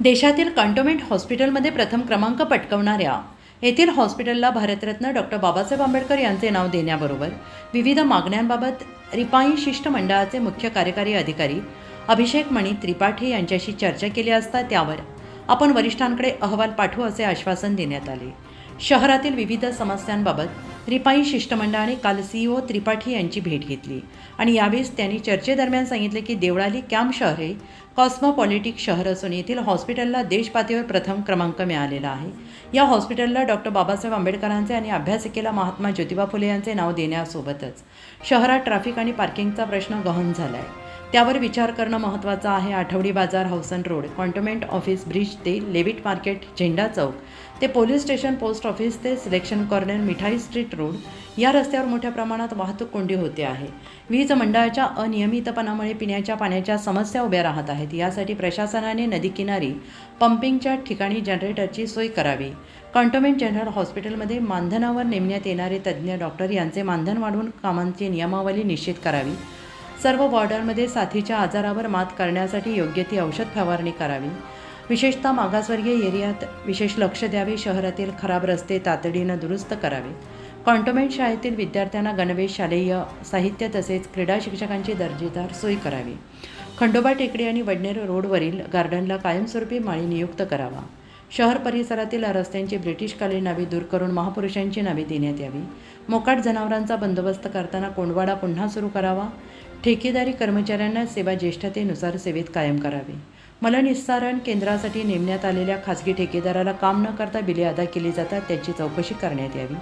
देशातील कंटोमेंट हॉस्पिटलमध्ये प्रथम क्रमांक पटकवणाऱ्या येथील हॉस्पिटलला भारतरत्न डॉक्टर बाबासाहेब आंबेडकर यांचे नाव देण्याबरोबर विविध मागण्यांबाबत रिपाई शिष्टमंडळाचे मुख्य कार्यकारी अधिकारी अभिषेक मणी त्रिपाठी यांच्याशी चर्चा केली असता त्यावर आपण वरिष्ठांकडे अहवाल पाठवू असे आश्वासन देण्यात आले. शहरातील विविध समस्यांबाबत रिपाई शिष्टमंडळाने काल सीईओ त्रिपाठी यांची भेट घेतली. आणि यावेळेस त्यांनी चर्चेदरम्यान सांगितले की देवळाली कॅम्प शहर हे कॉस्मोपॉलिटिक शहर असून येथील हॉस्पिटलला देशपातळीवर प्रथम क्रमांक मिळालेला आहे. या हॉस्पिटलला डॉक्टर बाबासाहेब आंबेडकरांचे आणि अभ्यासिकेला महात्मा ज्योतिबा फुले यांचे नाव देण्यासोबतच शहरात ट्रॅफिक आणि पार्किंगचा प्रश्न गहन झाला आहे त्यावर विचार करणं महत्त्वाचं आहे. आठवडी बाजार हाऊसन रोड कॉन्टोमेंट ऑफिस ब्रिज ते लेविट मार्केट झेंडा चौक. ते पोलीस स्टेशन पोस्ट ऑफिस ते सिलेक्शन कॉर्नर मिठाई स्ट्रीट रोड. या रस्त्यावर मोठ्या प्रमाणात वाहतूक कोंडी होते आहे. वीज मंडळाच्या अनियमितपणामुळे पिण्याच्या पाण्याच्या समस्या उभ्या राहत आहेत. यासाठी प्रशासनाने नदीकिनारी पंपिंगच्या ठिकाणी जनरेटरची सोय करावी. कंटोमेंट जनरल हॉस्पिटलमध्ये मानधनावर नेमण्यात येणारे तज्ज्ञ डॉक्टर यांचे मानधन वाढवून कामांची नियमावली निश्चित करावी. सर्व वॉर्डांमध्ये साथीच्या आजारावर मात करण्यासाठी योग्य ती औषध फवारणी करावी. विशेषतः मागासवर्गीय एरियात विशेष लक्ष द्यावे शहरातील खराब रस्ते तातडीनं दुरुस्त करावेत कॉन्टोमेंट शाळेतील विद्यार्थ्यांना गणवेश शालेय साहित्य तसेच क्रीडा शिक्षकांची दर्जेदार सोय करावी. खंडोबा टेकडी आणि वडनेर रोडवरील गार्डनला कायमस्वरूपी माळी नियुक्त करावा. शहर परिसरातील रस्त्यांची ब्रिटिशकालीन नावे दूर करून महापुरुषांची नावे देण्यात यावी. मोकाट जनावरांचा बंदोबस्त करताना कोंडवाडा पुन्हा सुरू करावा. ठेकेदारी कर्मचाऱ्यांना सेवा ज्येष्ठतेनुसार सेवेत कायम करावे. मलनिस्सारण केंद्रासाठी नेमण्यात आलेल्या खासगी ठेकेदाराला काम न करता बिले अदा केली जातात त्याची चौकशी करण्यात यावी.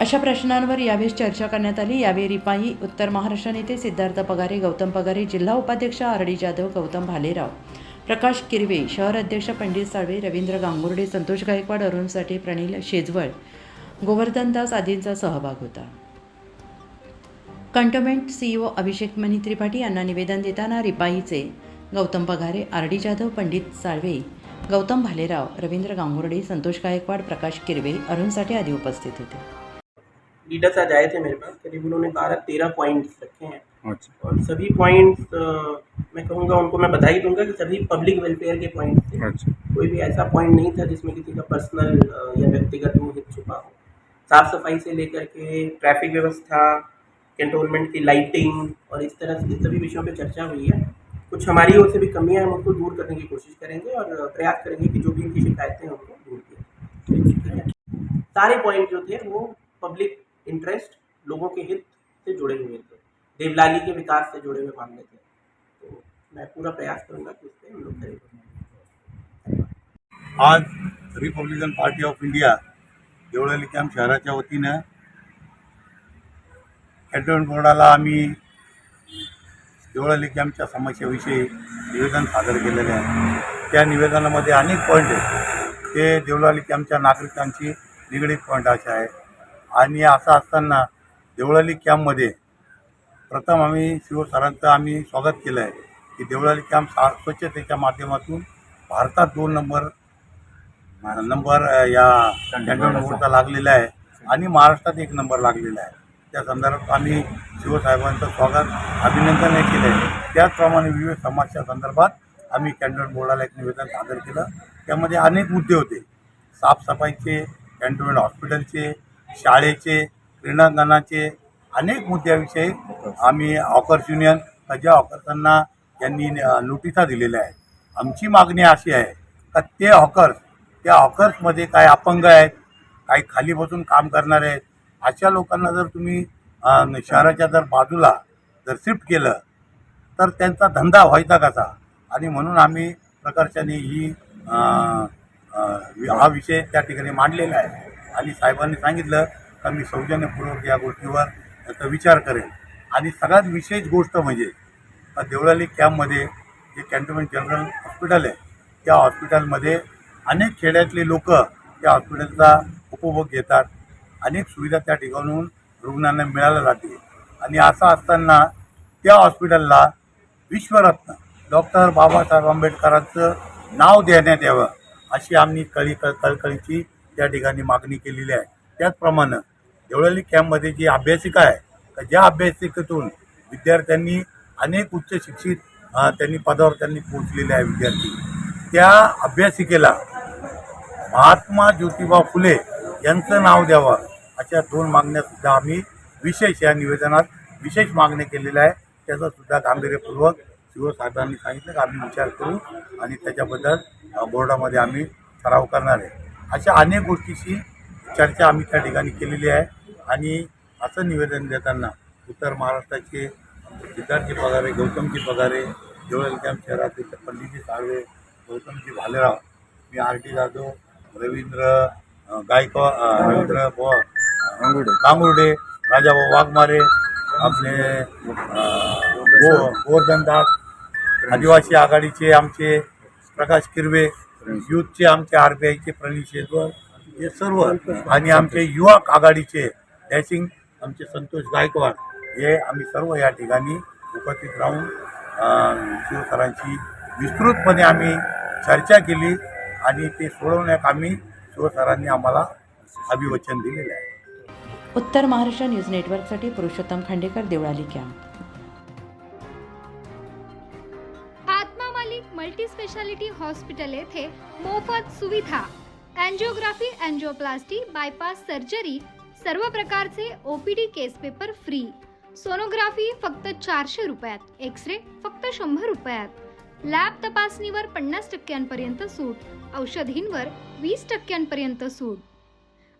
अशा प्रश्नांवर यावेळी चर्चा करण्यात आली. यावेळी रिपाई उत्तर महाराष्ट्र नेते सिद्धार्थ पगारे गौतम पगारे जिल्हा उपाध्यक्ष आर डी जाधव गौतम भालेराव प्रकाश किरवे शहर अध्यक्ष पंडित साळवे रवींद्र गांगुर्डे संतोष गायकवाड अरुण साठे प्रणील शेजवळ गोवर्धनदास आदींचा सहभाग होता. कंटोमेंट सीईओ अभिषेक मनी त्रिपाठी यांना निवेदन देताना रिपाईचे गौतम पगारे आर डी जाधव पंडित साळवे गौतम भालेराव रवींद्र गांगुर्डे संतोष गायकवाड प्रकाश किरवे अरुण साठे आदी उपस्थित होते. लीडर्स आज आए थे मेरे पास करीब उन्होंने बारह तेरह पॉइंट्स रखे हैं। अच्छा। और सभी पॉइंट्स मैं कहूँगा उनको मैं बधाई दूंगा कि सभी पब्लिक वेलफेयर के पॉइंट्स थे। अच्छा। कोई भी ऐसा पॉइंट नहीं था जिसमें किसी का पर्सनल या व्यक्तिगत वो हित छुपा हो। साफ सफाई से लेकर के ट्रैफिक व्यवस्था कैंटोनमेंट की लाइटिंग और इस तरह से सभी विषयों पर चर्चा हुई है। कुछ हमारी ओर से भी कमियाँ हैं, हम उनको दूर करने की कोशिश करेंगे और प्रयास करेंगे कि जो भी इनकी शिकायतें हैं, उनको दूर किया। सारे पॉइंट जो थे, वो पब्लिक इंटरेस्ट लोगों के हित से जुड़े हुए थे। देवलाली के विकास से जुड़े हुए मामले थे। तो मैं पूरा प्रयास करूँगा कि उस पर हम लोग करें आज Republican party of India Deolali camp शहराच्या वतीनं कॅन्टोन्मेंट बोर्डाला आम्ही देवळाली कॅम्पच्या समस्याविषयी निवेदन सादर केलेले आहे. त्या निवेदनामध्ये अनेक पॉईंट आहेत. ते देवळाली कॅम्पच्या नागरिकांची निगडीत पॉईंट असे आहे. आणि असं असताना देवळाली कॅम्पमध्ये प्रथम आम्ही शिव सरांचं आम्ही स्वागत केलं आहे. की देवळाली कॅम्प सा स्वच्छतेच्या माध्यमातून भारतात दोन नंबर नंबर या कॅन्टोन्मेंट बोर्डचा लागलेला आहे. आणि महाराष्ट्रात एक नंबर लागलेला आहे. त्या संदर्भात आम्ही शिवसाहेबांचं स्वागत अभिनंदन केलं. आहे त्याचप्रमाणे विविध समाजच्या संदर्भात आम्ही कॅन्टोन्मेंट बोर्डाला एक निवेदन सादर केलं. त्यामध्ये अनेक मुद्दे होते. साफसफाईचे कॅन्टोन्मेंट हॉस्पिटलचे शाळेचे क्रीडांगणाचे अनेक मुद्द्याविषयी आम्ही हॉकर्स युनियन ज्या हॉकर्सांना यांनी नोटिसा दिलेल्या आहेत. आमची मागणी अशी आहे का ते हॉकर्स त्या हॉकर्समध्ये काय अपंग आहेत काही खाली बसून काम करणारे आहेत अशा लोकांना जर तुम्ही शहराच्या जर बाजूला जर शिफ्ट केलं तर त्यांचा धंदा व्हायचा कसा? आणि म्हणून आम्ही प्रकर्षाने ही हा विषय त्या ठिकाणी मांडलेला आहे. आणि साहेबांनी सांगितलं का मी सौजन्यपूर्वक या गोष्टीवर त्याचा विचार करेन. आणि सगळ्यात विशेष गोष्ट म्हणजे देवळाली कॅम्पमध्ये जे कॅन्टोन्मेंट जनरल हॉस्पिटल आहे त्या हॉस्पिटलमध्ये अनेक खेड्यातले लोक त्या हॉस्पिटलचा उपभोग घेतात. अनेक सुविधा त्या ठिकाणून रुग्णांना मिळाल्या जाते. आणि असं असताना त्या हॉस्पिटलला विश्वरत्न डॉक्टर बाबासाहेब आंबेडकरांचं नाव देण्यात यावं अशी आम्ही कळी कळ कळकळीची त्या ठिकाणी मागणी केलेली आहे. त्याचप्रमाणे देवळाली कॅम्पमध्ये जी अभ्यासिका आहे तर ज्या अभ्यासिकेतून विद्यार्थ्यांनी अनेक उच्च शिक्षित त्यांनी पदावर त्यांनी पोचलेले आहे विद्यार्थी. त्या अभ्यासिकेला महात्मा ज्योतिबा फुले यांचं नाव द्यावं. अशा दोन मागण्यासुद्धा आम्ही विशेष या निवेदनात विशेष मागणी केलेल्या आहे त्याचासुद्धा गांभीर्यपूर्वक शिवसाहेबांनी सांगितलं की आम्ही विचार करू आणि त्याच्याबद्दल बोर्डामध्ये आम्ही ठराव करणार आहे. अशा अनेक गोष्टीची चर्चा आम्ही त्या ठिकाणी केलेली आहे आणि असं निवेदन देताना उत्तर महाराष्ट्राचे सिद्धार्थजी पगारे गौतमजी पगारे देवळा कॅम्प शहराचे पंडितजी साळवे गौतमजी भालेराव मी आर टी जाधव रवींद्र अ, गायकवाड रवींद्र बोवा कांगुर्डे राजाभाऊ वाघमारे आपले गो गोवर्धनदास आदिवासी आघाडीचे आमचे प्रकाश किरवे युथचे आमचे आर बी आयचे प्रणित शेजवर हे सर्व आणि आमचे युवक आघाडीचे डॅशिंग आमचे संतोष गायकवाड हे आम्ही सर्व या ठिकाणी उपस्थित राहून शिवसरांशी विस्तृतपणे आम्ही चर्चा केली आणि ते सोडवण्यात आम्ही शिवसरांनी आम्हाला अभिवचन दिलेलं आहे. उत्तर महाराष्ट्र न्यूज नेटवर्कसाठी Purushottam Khandekar Deolali camp Atma Malik multi speciality hospital येथे मोफत सुविधा. अँजिओग्राफी अँजिओप्लास्टी बायपास सर्जरी सर्व प्रकारचे OPD case paper free sonography फक्त चारशे रुपयात. एक्स रे फक्त शंभर रुपयात. लॅब तपासणीवर पन्नास टक्क्यांपर्यंत सूट. औषधींवर वीस टक्क्यांपर्यंत सूट.